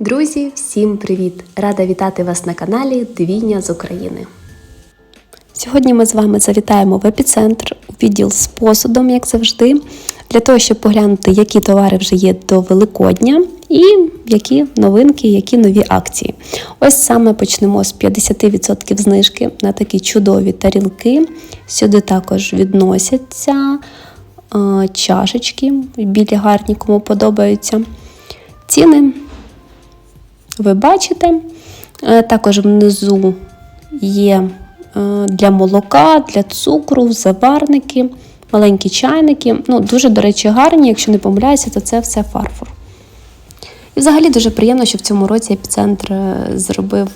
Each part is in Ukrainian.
Друзі, всім привіт! Рада вітати вас на каналі Двійня з України. Сьогодні ми з вами завітаємо в епіцентр у відділ з посудом, як завжди, для того, щоб поглянути, які товари вже є до Великодня і які новинки, які нові акції. Ось саме почнемо з 50% знижки на такі чудові тарілки. Сюди також відносяться е, чашечки, білі гарні, кому подобаються. Ціни ви бачите. Е, Також внизу є е, для молока, для цукру, заварники, маленькі чайники. Ну, Дуже, до речі, гарні, якщо не помиляюся, то це все фарфор. І взагалі дуже приємно, що в цьому році епіцентр е, зробив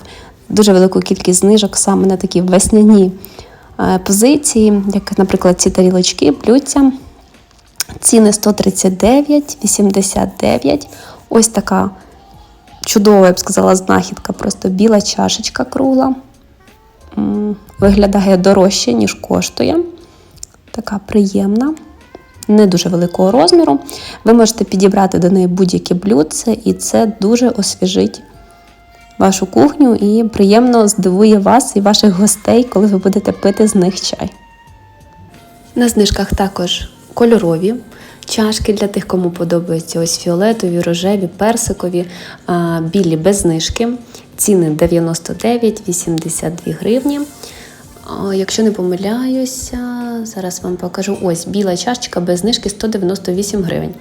дуже велику кількість знижок саме на такі весняні позиції, як, наприклад, ці тарілочки, блюдця. Ціни 139, 89. Ось така чудова, я б сказала, знахідка. Просто біла чашечка кругла. Виглядає дорожче, ніж коштує. Така приємна, не дуже великого розміру. Ви можете підібрати до неї будь-яке блюдце, і це дуже освіжить вашу кухню і приємно здивує вас і ваших гостей, коли ви будете пити з них чай. На знижках також кольорові чашки для тих, кому подобаються ось фіолетові, рожеві, персикові, білі без знижки. Ціни 99-82 гривні. Якщо не помиляюся, зараз вам покажу. Ось біла чашечка без знижки 198 гривень.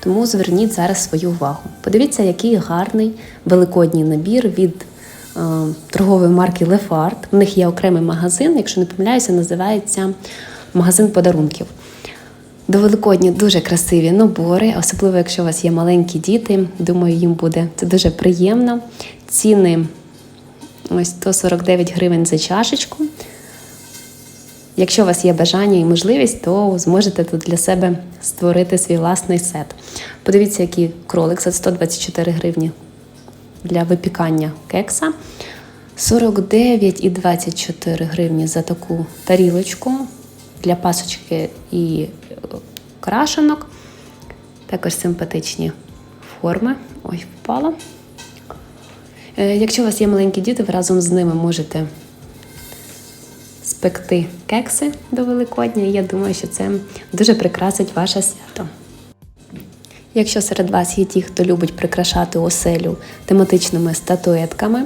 Тому зверніть зараз свою увагу. Подивіться, який гарний великодній набір від е, торгової марки Lefart. У них є окремий магазин, якщо не помиляюся, називається магазин подарунків. До Великодня дуже красиві набори, особливо якщо у вас є маленькі діти. Думаю, їм буде це дуже приємно. Ціни ось 149 гривень за чашечку. Якщо у вас є бажання і можливість, то зможете тут для себе створити свій власний сет. Подивіться, який кролик за 124 гривні для випікання кекса. 49,24 гривні за таку тарілочку для пасочки і крашенок. Також симпатичні форми. Ой, впало. Е, Якщо у вас є маленькі діти, ви разом з ними можете спекти кекси до Великодня. І я думаю, що це дуже прикрасить ваше свято. Якщо серед вас є ті, хто любить прикрашати оселю тематичними статуетками,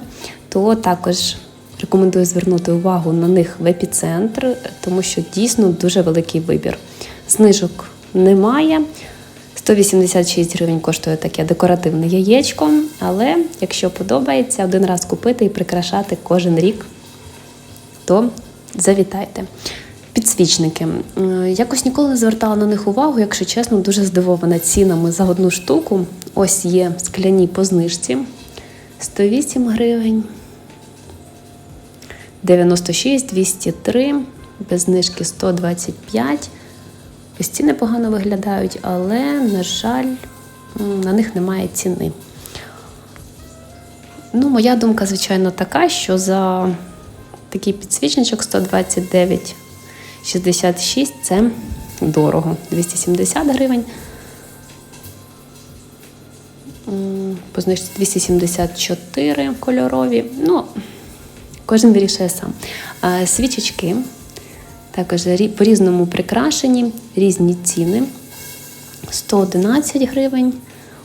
то також рекомендую звернути увагу на них в епіцентр, тому що дійсно дуже великий вибір. Знижок немає. 186 гривень коштує таке декоративне яєчко, але якщо подобається один раз купити і прикрашати кожен рік, то завітайте. Підсвічники. Якось ніколи не звертала на них увагу, якщо чесно, дуже здивована цінами за одну штуку. Ось є скляні по знижці 108 гривень. 96, 203, без знижки 125. Ось ці непогано виглядають, але, на жаль, на них немає ціни. Ну, моя думка, звичайно, така, що за такий підсвічничок 129,66 це дорого. 270 гривень. По знижці 274 кольорові. Ну, кожен вирішує сам. Свічечки також по-різному прикрашені, різні ціни. 111 гривень,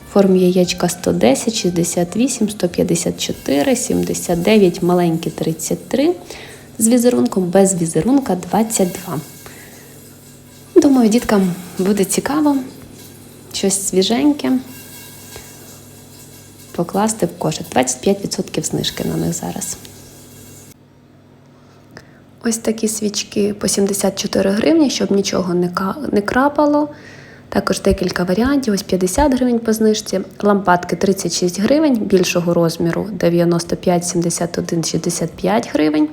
в формі яєчка 110, 68, 154, 79, маленькі 33, з візерунком, без візерунка 22. Думаю, діткам буде цікаво щось свіженьке покласти в кошик. 25% знижки на них зараз. Ось такі свічки по 74 гривні, щоб нічого не, крапало. Також декілька варіантів, ось 50 гривень по знижці. Лампадки 36 гривень, більшого розміру 95, 71, 65 гривень.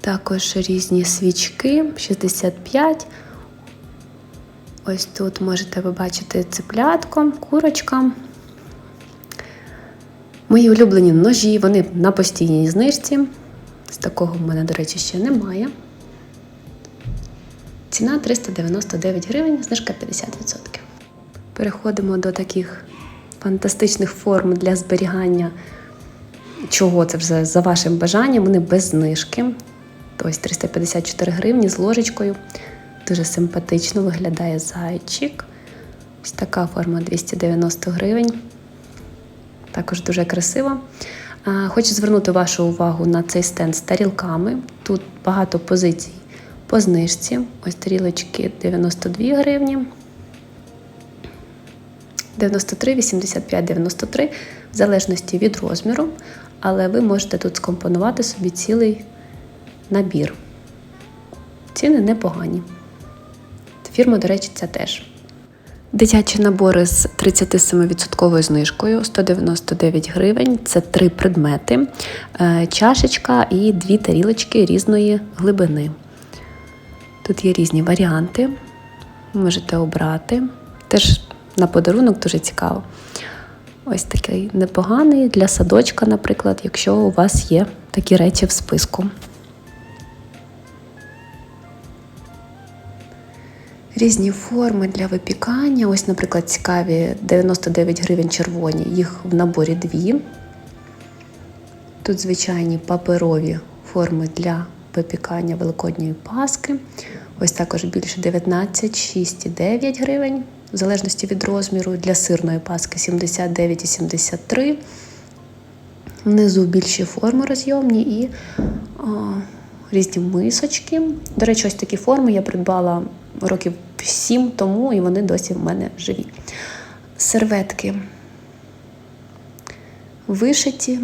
Також різні свічки 65. Ось тут можете ви бачити цеплятко, курочка. Мої улюблені ножі, вони на постійній знижці. З такого в мене, до речі, ще немає. Ціна 399 гривень, знижка 50%. Переходимо до таких фантастичних форм для зберігання. Чого це вже за вашим бажанням, вони без знижки. Ось 354 гривні з ложечкою. Дуже симпатично виглядає зайчик. Ось така форма 290 гривень. Також дуже красиво. Хочу звернути вашу увагу на цей стенд з тарілками. Тут багато позицій по знижці. Ось тарілочки 92 гривні. 93, 85, 93, в залежності від розміру, але ви можете тут скомпонувати собі цілий набір. Ціни непогані. Фірма, до речі, ця теж. Дитячі набори з 37% знижкою 199 гривень. Це три предмети, е, чашечка і дві тарілочки різної глибини. Тут є різні варіанти. Можете обрати. Теж на подарунок дуже цікаво. Ось такий непоганий для садочка, наприклад, якщо у вас є такі речі в списку. Різні форми для випікання. Ось, наприклад, цікаві 99 гривень червоні, їх в наборі дві. Тут звичайні паперові форми для випікання великодньої паски. Ось також більше 19, 6,9 гривень, в залежності від розміру. Для сирної паски 79,73. Внизу більші форми розйомні і різні мисочки. До речі, ось такі форми я придбала років 7 тому, і вони досі в мене живі. Серветки вишиті.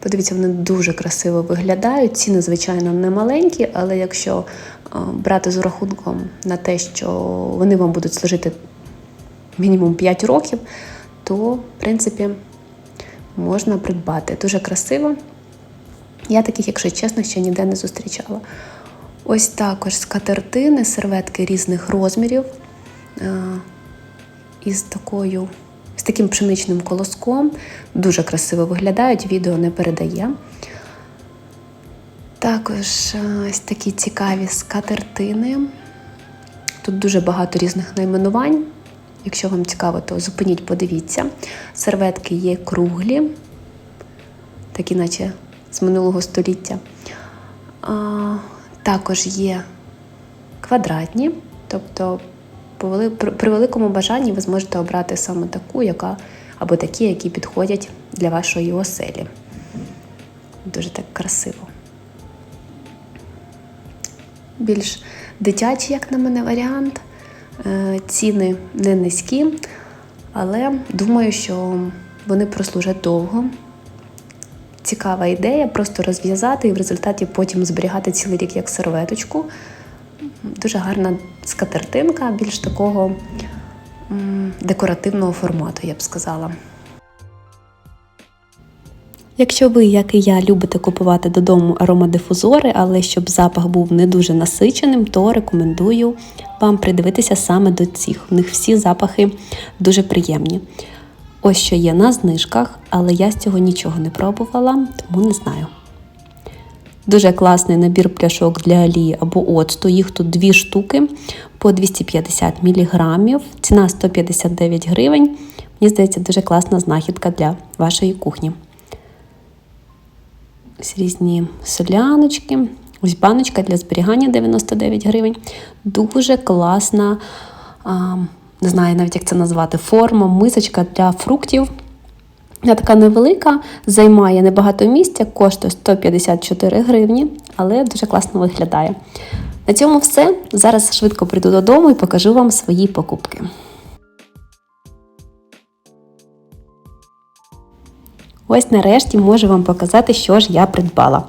Подивіться, вони дуже красиво виглядають. Ціни, звичайно, не маленькі, але якщо е, брати з рахунком на те, що вони вам будуть служити мінімум 5 років, то, в принципі, можна придбати. Дуже красиво. Я таких, якщо чесно, ще ніде не зустрічала. Ось також скатертини, серветки різних розмірів е, із такою, з таким пшеничним колоском. Дуже красиво виглядають, відео не передає. Також е, ось такі цікаві скатертини. Тут дуже багато різних найменувань. Якщо вам цікаво, то зупиніть, подивіться. Серветки є круглі, такі, наче з минулого століття. А, також є квадратні, тобто при- великому бажанні ви зможете обрати саме таку, яка або такі, які підходять для вашої оселі. Дуже так красиво. Більш дитячий, як на мене, варіант. Е, Ціни не низькі, але думаю, що вони прослужать довго. Цікава ідея просто розв'язати і в результаті потім зберігати цілий рік як серветочку. Дуже гарна скатертинка, більш такого декоративного формату, я б сказала. Якщо ви, як і я, любите купувати додому аромадифузори, але щоб запах був не дуже насиченим, то рекомендую вам придивитися саме до цих. В них всі запахи дуже приємні. Ось що є на знижках, але я з цього нічого не пробувала, тому не знаю. Дуже класний набір пляшок для олії або оцту. Їх тут дві штуки по 250 мг. Ціна 159 гривень. Мені здається, дуже класна знахідка для вашої кухні. Ось різні соляночки. Ось баночка для зберігання 99 гривень. Дуже класна, а, не знаю навіть як це назвати, форма, мисочка для фруктів. Вона така невелика, займає небагато місця, коштує 154 гривні, але дуже класно виглядає. На цьому все. Зараз швидко прийду додому і покажу вам свої покупки. Ось нарешті можу вам показати, що ж я придбала.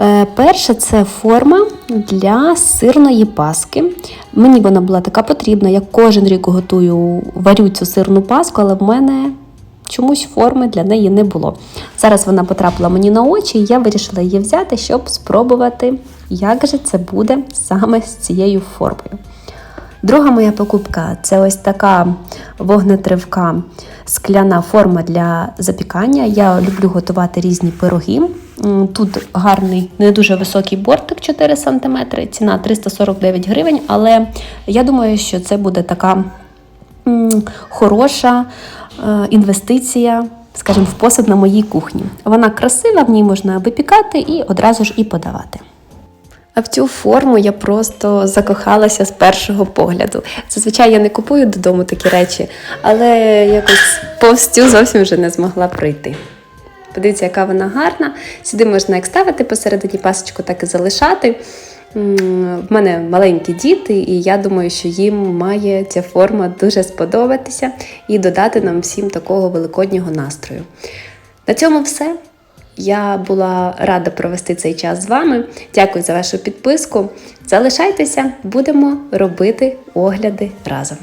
Е, Перше це форма для сирної паски. Мені вона була така потрібна. Я кожен рік готую, варю цю сирну паску, але в мене чомусь форми для неї не було. Зараз вона потрапила мені на очі, і я вирішила її взяти, щоб спробувати, як же це буде саме з цією формою. Друга моя покупка це ось така вогнетривка скляна форма для запікання. Я люблю готувати різні пироги. Тут гарний, не дуже високий бортик 4 см, ціна 349 гривень, але я думаю, що це буде така хороша е, інвестиція, скажімо, в посуд на моїй кухні. Вона красива, в ній можна випікати і одразу ж і подавати. А в цю форму я просто закохалася з першого погляду. Зазвичай я не купую додому такі речі, але якось повз цю зовсім вже не змогла пройти. Подивіться, яка вона гарна. Сюди можна як ставити посередині пасочку, так і залишати. В мене маленькі діти, і я думаю, що їм має ця форма дуже сподобатися і додати нам всім такого великоднього настрою. На цьому все. Я була рада провести цей час з вами. Дякую за вашу підписку. Залишайтеся, будемо робити огляди разом.